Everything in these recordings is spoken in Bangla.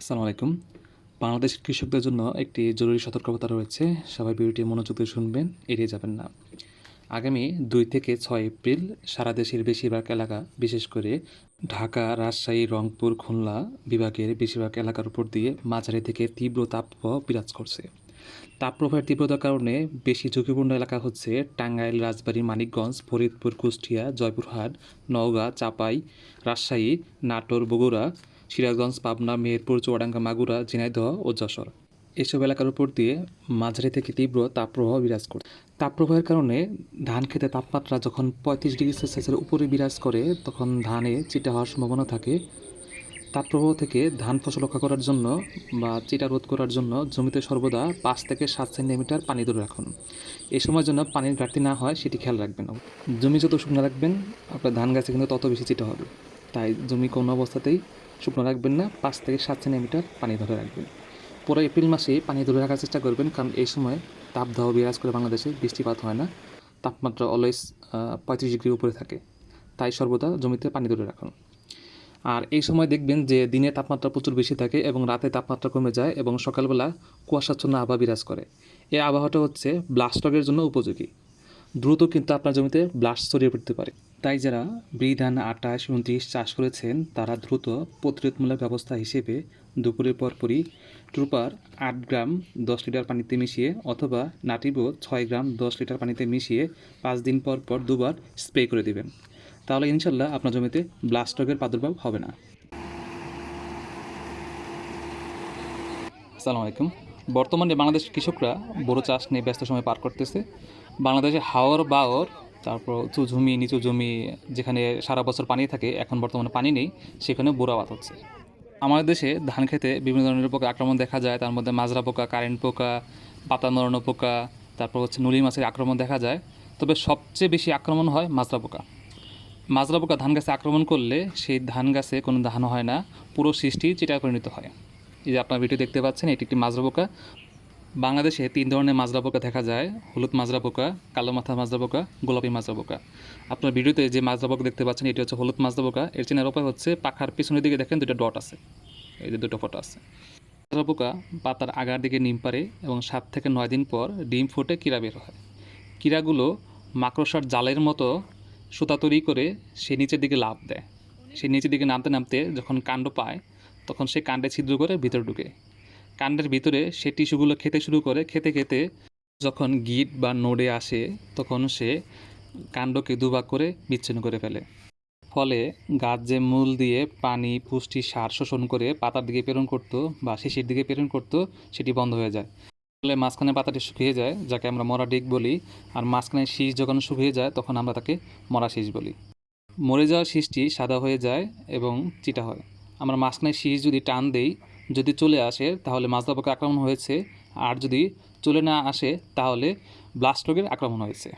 আসসালামু আলাইকুম। বাংলাদেশের কৃষকদের জন্য একটি জরুরি সতর্কতা রয়েছে। সবাই ভিডিওটি মনোযোগ দিয়ে শুনবেন, এড়িয়ে যাবেন না। আগামী দুই থেকে ছয় এপ্রিল সারা দেশের বেশিরভাগ এলাকা, বিশেষ করে ঢাকা, রাজশাহী, রংপুর, খুলনা বিভাগের বেশিরভাগ এলাকার উপর দিয়ে মাঝারি থেকে তীব্র তাপপ্রবাহ বিরাজ করছে। তাপপ্রবাহের তীব্রতার কারণে বেশি ঝুঁকিপূর্ণ এলাকা হচ্ছে টাঙ্গাইল, রাজবাড়ী, মানিকগঞ্জ, ফরিদপুর, কুষ্টিয়া, জয়পুরহাট, নওগাঁ, চাপাই, রাজশাহী, নাটোর, বগুড়া সিরাজগঞ্জ, পাবনা মেহেরপুর চুয়াডাঙ্গা, মাগুরা, ঝিনাইদহ ও যশোর। এসব এলাকার উপর দিয়ে মাঝারি থেকে তীব্র তাপপ্রবাহ বিরাজ করে। তাপপ্রবাহের কারণে ধান খেতে তাপমাত্রা যখন পঁয়ত্রিশ ডিগ্রি সেলসিয়াসের উপরে বিরাজ করে, তখন ধানে চিটা হওয়ার সম্ভাবনা থাকে। তাপপ্রবাহ থেকে ধান ফসল রক্ষা করার জন্য বা চিটা রোধ করার জন্য জমিতে সর্বদা পাঁচ থেকে সাত সেন্টিমিটার পানি ধরে রাখুন। এ সময় যেন পানির ঘাটতি না হয়, সেটি খেয়াল রাখবেন। জমি যত শুকনো রাখবেন, আপনার ধান গাছে কিন্তু তত বেশি চিটা হবে। তাই জমি কোনো অবস্থাতেই শুকনো রাখবেন না, পাঁচ থেকে সাত সেন্টিমিটার পানি ধরে রাখবেন। পুরো এপ্রিল মাসে পানি ধরে রাখার চেষ্টা করবেন, কারণ এই সময় তাপদাহ বিরাজ করে বাংলাদেশে বৃষ্টিপাত হয় না। তাপমাত্রা অলওয়েজ পঁয়ত্রিশ ডিগ্রির উপরে থাকে। তাই সর্বদা জমিতে পানি ধরে রাখুন। আর এই সময় দেখবেন যে দিনে তাপমাত্রা প্রচুর বেশি থাকে এবং রাতে তাপমাত্রা কমে যায় এবং সকালবেলা কুয়াশাচ্ছন্ন আবহাওয়া বিরাজ করে। এই আবহাওয়াটা হচ্ছে ব্লাস্টকের জন্য উপযোগী। দ্রুত কিন্তু আপনার জমিতে ব্লাস্ট ছড়িয়ে পড়তে পারে। তাই যারা ব্রি ধান আটাশ উনত্রিশ চাষ করেছেন, তারা দ্রুত প্রতিরোধমূলক ব্যবস্থা হিসেবে দুপুরের পরপরই ট্রুপার আট গ্রাম দশ লিটার পানিতে মিশিয়ে অথবা নাটিবো ছয় গ্রাম দশ লিটার পানিতে মিশিয়ে পাঁচ দিন পর পর দুবার স্প্রে করে দেবেন। তাহলে ইনশাল্লাহ আপনার জমিতে ব্লাস্ট রোগের প্রাদুর্ভাব হবে না। আসসালামু আলাইকুম। বর্তমানে বাংলাদেশের কৃষকরা বড় চাষ নিয়ে ব্যস্ত সময় পার করতেছে। বাংলাদেশে হাওর বাওর তারপর উঁচু জমি, নিচু জমি, যেখানে সারা বছর পানি থাকে, এখন বর্তমানে পানি নেই সেখানে বোরা আবাদ হচ্ছে। আমাদের দেশে ধান খেতে বিভিন্ন ধরনের পোকা আক্রমণ দেখা যায়, তার মধ্যে মাজরা পোকা, কারেন্ট পোকা পাতা নড়ানো পোকা, তারপর হচ্ছে নুলি মাছের আক্রমণ দেখা যায়। তবে সবচেয়ে বেশি আক্রমণ হয় মাজরা পোকা। মাজরা পোকা ধান গাছে আক্রমণ করলে সেই ধান গাছে কোনো ধান হয় না, পুরো সৃষ্টি চিটায় পরিণত হয়। এই যে আপনার ভিডিও দেখতে পাচ্ছেন, এটি একটি মাজরা পোকা। বাংলাদেশে তিন ধরনের মাজরা পোকা দেখা যায়। হলুদ মাজরা পোকা, কালো মাথা মাজরা পোকা, গোলাপি মাজরা পোকা। আপনার ভিডিওতে যে মাজরা পোকা দেখতে পাচ্ছেন, এটি হচ্ছে হলুদ মাজরা পোকা। এর চেনার উপায় হচ্ছে পাখার পিছনের দিকে দেখেন দুটো ডট আছে। এই যে দুটো ফটো আছে। মাজরা পোকা পাতার আগার দিকে ডিম পারে এবং সাত থেকে নয় দিন পর ডিম ফুটে কীরা বের হয়। কীরাগুলো মাকড়সার জালের মতো সুতা তৈরি করে সে নিচের দিকে লাভ দেয়। সে নিচের দিকে নামতে নামতে যখন কাণ্ড পায়, তখন সে কাণ্ডে ছিদ্র করে ভিতরে ঢুকে। কাণ্ডের ভিতরে সে টিস্যুগুলো খেতে শুরু করে। খেতে খেতে যখন গিট বা নোডে আসে, তখন সে কাণ্ডকে দুভাগ করে বিচ্ছিন্ন করে ফেলে। ফলে গাছ যে মূল দিয়ে পানি, পুষ্টি, সার শোষণ করে পাতার দিকে প্রেরণ করতো বা শিশির দিকে প্রেরণ করতো, সেটি বন্ধ হয়ে যায়। ফলে মাঝখানে পাতাটি শুকিয়ে যায়, যাকে আমরা মরা ডিগ বলি, আর মাঝখানে শীষ যখন শুকিয়ে যায়, তখন আমরা তাকে মরা শীষ বলি। মরে যাওয়া শীষটি সাদা হয়ে যায় এবং চিটা হয়। আমরা মাঝখানে শীষ যদি টান দেই যদি চলে আসে, তাহলে মাজরা পোকা আক্রমণ হয়েছে। আর যদি চলে না আসে, তাহলে ব্লাস্ট রোগের আক্রমণ হয়েছে।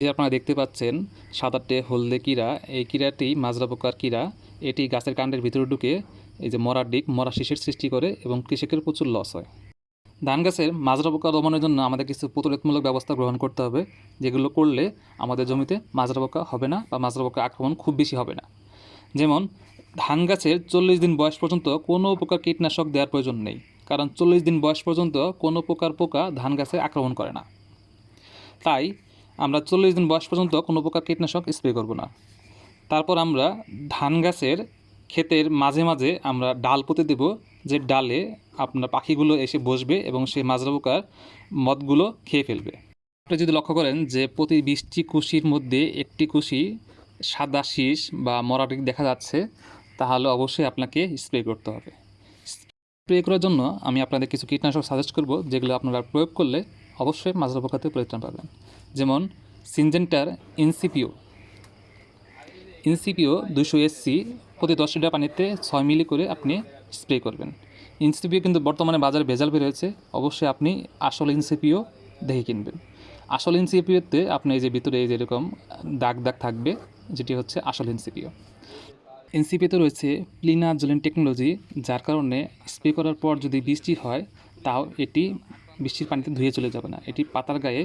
যে আপনারা দেখতে পাচ্ছেন, সাদাটে হলদে কীরা, এই কীরাটি মাজরা পোকার কীরা, এটি গাছের কাণ্ডের ভিতরে ঢুকে এই যে মরার দিক মরা শীষের সৃষ্টি করে এবং কৃষকের প্রচুর লস হয়। ধান গাছের মাজরা পোকা দমনের জন্য আমাদের কিছু প্রতিরোধমূলক ব্যবস্থা গ্রহণ করতে হবে, যেগুলো করলে আমাদের জমিতে মাজরা পোকা হবে না বা মাজরা পোকা আক্রমণ খুব বেশি হবে না। যেমন ধান গাছের চল্লিশ দিন বয়স পর্যন্ত কোনো প্রকার কীটনাশক দেওয়ার প্রয়োজন নেই, কারণ চল্লিশ দিন বয়স পর্যন্ত কোনো প্রকার পোকা ধান গাছে আক্রমণ করে না। তাই আমরা চল্লিশ দিন বয়স পর্যন্ত কোনো প্রকার কীটনাশক স্প্রে করব না। তারপর আমরা ধান গাছের ক্ষেতের মাঝে মাঝে আমরা ডাল পুঁতে দেব, যে ডালে আপনার পাখিগুলো এসে বসবে এবং সেই মাজরা পোকার মদগুলো খেয়ে ফেলবে। আপনি যদি লক্ষ্য করেন যে প্রতি বিশটি কুশির মধ্যে একটি কুশি সাদা শীষ বা মরাটিক দেখা যাচ্ছে তাহলে অবশ্যই আপনাকে স্প্রে করতে হবে। স্প্রে করার জন্য আমি আপনাদের কিছু কীটনাশক সাজেস্ট করব, যেগুলো আপনারা প্রয়োগ করলে অবশ্যই মাজরা পোকাতে পরিত্রাণ পাবেন। যেমন সিনজেন্টার ইনসিপিও ইনসিপিও দুশো এসসি প্রতি দশ লিটার পানিতে ছয় মিলি করে আপনি স্প্রে করবেন। ইনসিপিও কিন্তু বর্তমানে বাজারে ভেজাল বেরোয়েছে অবশ্যই আপনি আসল ইনসিপিও দেখে কিনবেন। আসল ইনসিপিওতে আপনি এই যে ভিতরে এই যেরকম দাগ দাগ থাকবে, যেটি হচ্ছে আসল এনসিপিও এনসিপিতে রয়েছে প্লিনা জোলেন টেকনোলজি, যার কারণে স্প্রে করার পর যদি বৃষ্টি হয়, তাও এটি বৃষ্টির পানিতে ধুয়ে চলে যাবে না। এটি পাতার গায়ে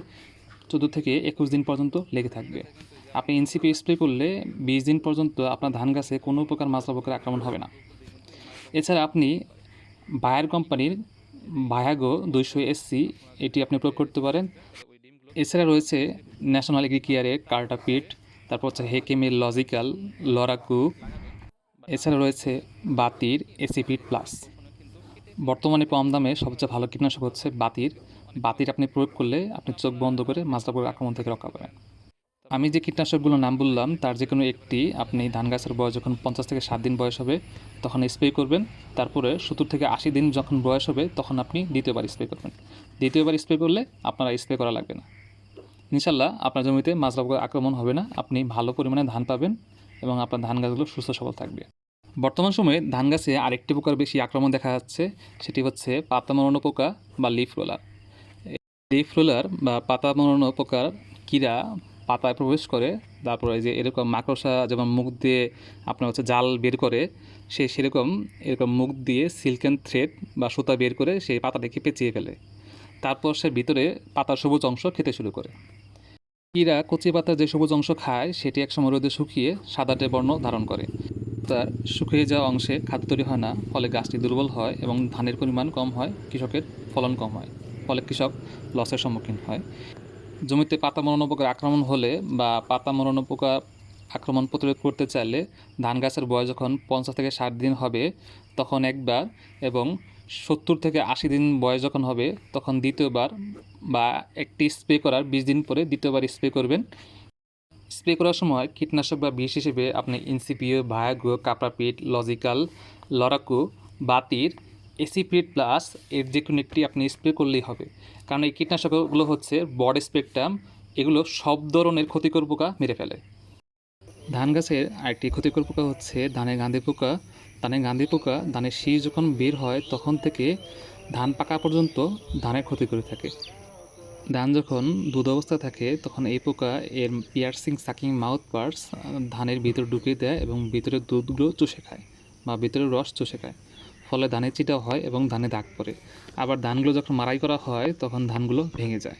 চোদ্দ থেকে একুশ দিন পর্যন্ত লেগে থাকবে। আপনি এনসিপি স্প্রে করলে বিশ দিন পর্যন্ত আপনার ধান গাছে কোনো প্রকার মাজরা পোকার আক্রমণ হবে না। এছাড়া আপনি বায়ার কোম্পানির ভায়াগো দুইশো এসসি এটি আপনি প্রয়োগ করতে পারেন। এছাড়া রয়েছে ন্যাশনাল এগ্রিকিয়ারের কার্টাপিট, তারপর হচ্ছে হেকেমের লজিক্যাল, লরাকু এছাড়া রয়েছে বাতির এসিপিড প্লাস বর্তমানে কম দামে সবচেয়ে ভালো কীটনাশক হচ্ছে বাতির। বাতির আপনি প্রয়োগ করলে আপনি চোখ বন্ধ করে মাজরাপোকার আক্রমণ থেকে রক্ষা পাবেন। আমি যে কীটনাশকগুলোর নাম বললাম, তার যে কোনো একটি আপনি ধান গাছের বয়স যখন পঞ্চাশ থেকে ষাট দিন বয়স হবে, তখন স্প্রে করবেন। তারপরে সত্তর থেকে আশি দিন যখন বয়স হবে, তখন আপনি দ্বিতীয়বার স্প্রে করবেন। দ্বিতীয়বার স্প্রে করলে আপনার স্প্রে করা লাগবে না। ইনশাল্লাহ আপনার জমিতে মাজরা আক্রমণ হবে না। আপনি ভালো পরিমাণে ধান পাবেন এবং আপনার ধান গাছগুলো সুস্থ সবল থাকবে। বর্তমান সময়ে ধান গাছে আরেকটি পোকার বেশি আক্রমণ দেখা যাচ্ছে, সেটি হচ্ছে পাতা মরানো পোকা বা লিফ রোলার। লিফ রোলার বা পাতা মরানো পোকার কীরা পাতায় প্রবেশ করে, তারপরে যে এরকম মাকড়সা যেমন মুখ দিয়ে আপনার হচ্ছে জাল বের করে, সে সেরকম এরকম মুখ দিয়ে সিল্কেন থ্রেড বা সুতা বের করে সেই পাতাটাকে পেঁচিয়ে ফেলে। তারপর সে ভিতরে পাতার সবুজ অংশ খেতে শুরু করে। কীরা কচি পাতার যে সবুজ অংশ খায়, সেটি একসময় রোদে শুকিয়ে সাদাটে বর্ণ ধারণ করে। তার শুকিয়ে যাওয়া অংশে খাদ্য তৈরি হয় না, ফলে গাছটি দুর্বল হয় এবং ধানের পরিমাণ কম হয়, কৃষকের ফলন কম হয়, ফলে কৃষক লসের সম্মুখীন হয়। জমিতে পাতা মরানো পোকার আক্রমণ হলে বা পাতা মরানো পোকা আক্রমণ প্রতিরোধ করতে চাইলে ধান গাছের বয়স যখন পঞ্চাশ থেকে ষাট দিন হবে, তখন একবার এবং সত্তর থেকে আশি দিন বয়স যখন হবে, তখন দ্বিতীয়বার বা একটি স্প্রে করার বিশ দিন পরে দ্বিতীয়বার স্প্রে করবেন। স্প্রে করার সময় কীটনাশক বা বিষ হিসেবে আপনি ইনসিপিও ভায়াগো কাপ্রাপিট লজিক্যাল লরাকু, বাতির এসিপিড প্লাস এর যে কোনো একটি আপনি স্প্রে করলেই হবে। কারণ এই কীটনাশকগুলো হচ্ছে বড স্পেকট্রাম, এগুলো সব ধরনের ক্ষতিকর পোকা মেরে ফেলে। ধান গাছের আরেকটি ক্ষতিকর পোকা হচ্ছে ধানের গাঁধি পোকা। ধানের গাঁধি পোকা, ধানের শীষ যখন বের হয়, তখন থেকে ধান পাকা পর্যন্ত ধানের ক্ষতি করে থাকে। ধান যখন দুধ অবস্থায় থাকে, তখন এই পোকা এর পিয়ার্সিং সাকিং মাউথ পার্টস ধানের ভিতর ঢুকিয়ে দেয় এবং ভিতরে দুধগুলো চুষে খায় বা ভিতরে রস চুষে খায়। ফলে ধানের চিটা হয় এবং ধানে দাগ পড়ে। আবার ধানগুলো যখন মারাই করা হয়, তখন ধানগুলো ভেঙে যায়।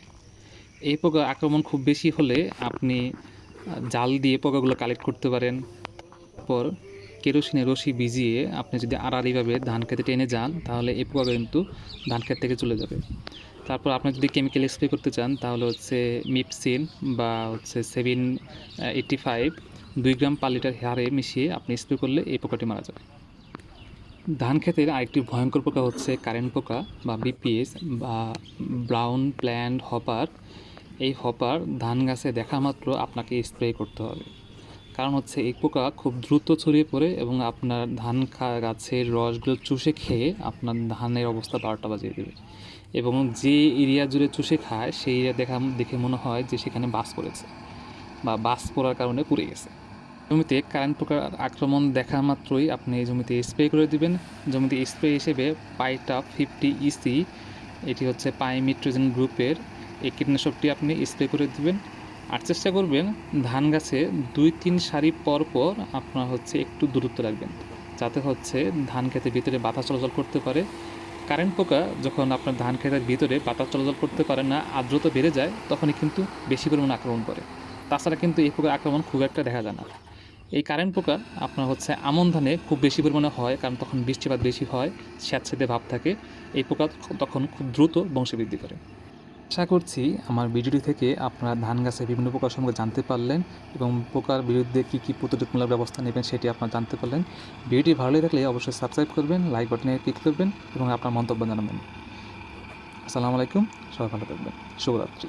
এই পোকা আক্রমণ খুব বেশি হলে আপনি জাল দিয়ে পোকাগুলো কালেক্ট করতে পারেন। পর কেরোসিনে রশি ভিজিয়ে আপনি যদি আড়াআড়িভাবে ধান খেতে টেনে যান, তাহলে এই পোকা কিন্তু ধান ক্ষেত থেকে চলে যাবে। তারপর আপনি যদি কেমিক্যাল স্প্রে করতে চান, তাহলে হচ্ছে মিপসিন বা হচ্ছে সেভেন এইটটি ফাইভ দুই গ্রাম পার লিটার হারে মিশিয়ে আপনি স্প্রে করলে এই পোকাটি মারা যাবে। ধান ক্ষেতের আরেকটি ভয়ঙ্কর পোকা হচ্ছে কারেন্ট পোকা বা বিপিএস বা ব্রাউন প্ল্যান্ট হপার এই হপার ধান গাছে দেখা মাত্র আপনাকে স্প্রে করতে হবে। কারণ হচ্ছে এই পোকা খুব দ্রুত ছড়িয়ে পড়ে এবং আপনার ধান গাছের রসগুলো চুষে খেয়ে আপনার ধানের অবস্থা বারোটা বাজিয়ে দেবে। এবং যে এরিয়া জুড়ে চুষে খায়, সেই এরিয়া দেখা, দেখে মনে হয় যে সেখানে বাস পড়েছে বা বাস পড়ার কারণে পুড়ে গেছে। জমিতে কারেন্ট পোকার আক্রমণ দেখা মাত্রই আপনি জমিতে স্প্রে করে দিবেন। জমিতে স্প্রে হিসেবে পাইটা ফিফটি ইসি এটি হচ্ছে পাইমিট্রোজেন গ্রুপের, এই কীটনাশকটি আপনি স্প্রে করে দিবেন। আর চেষ্টা করবেন ধান গাছে দুই তিন সারি পর পর আপনার হচ্ছে একটু দূরত্ব রাখবেন, যাতে হচ্ছে ধান খেতের ভিতরে বাতাস চলাচল করতে পারে। কারেন্ট পোকা যখন আপনার ধান খেতের ভিতরে বাতাস চলাচল করতে পারে না আর্দ্রতা বেড়ে যায়, তখনই কিন্তু বেশি পরিমাণে আক্রমণ করে। তাছাড়া কিন্তু এই পোকার আক্রমণ খুব একটা দেখা যায় না। এই কারেন্ট পোকা আপনার হচ্ছে আমন ধানে খুব বেশি পরিমাণে হয়, কারণ তখন বৃষ্টিপাত বেশি হয়, স্যাঁতসেঁতে ভাব থাকে। এই পোকা তখন খুব দ্রুত বংশবৃদ্ধি করে। আশা করছি আমার ভিডিওটি থেকে আপনারা ধান গাছে বিভিন্ন প্রকার সম্পর্কে জানতে পারলেন এবং পোকার বিরুদ্ধে কী কী প্রতিরোধমূলক ব্যবস্থা নেবেন সেটি আপনারা জানতে পারলেন। ভিডিওটি ভালো লেগে থাকলে অবশ্যই সাবস্ক্রাইব করবেন লাইক বাটনে ক্লিক করবেন এবং আপনার মন্তব্য জানাবেন। আসসালামু আলাইকুম, সবাই ভালো থাকবেন। শুভরাত্রি।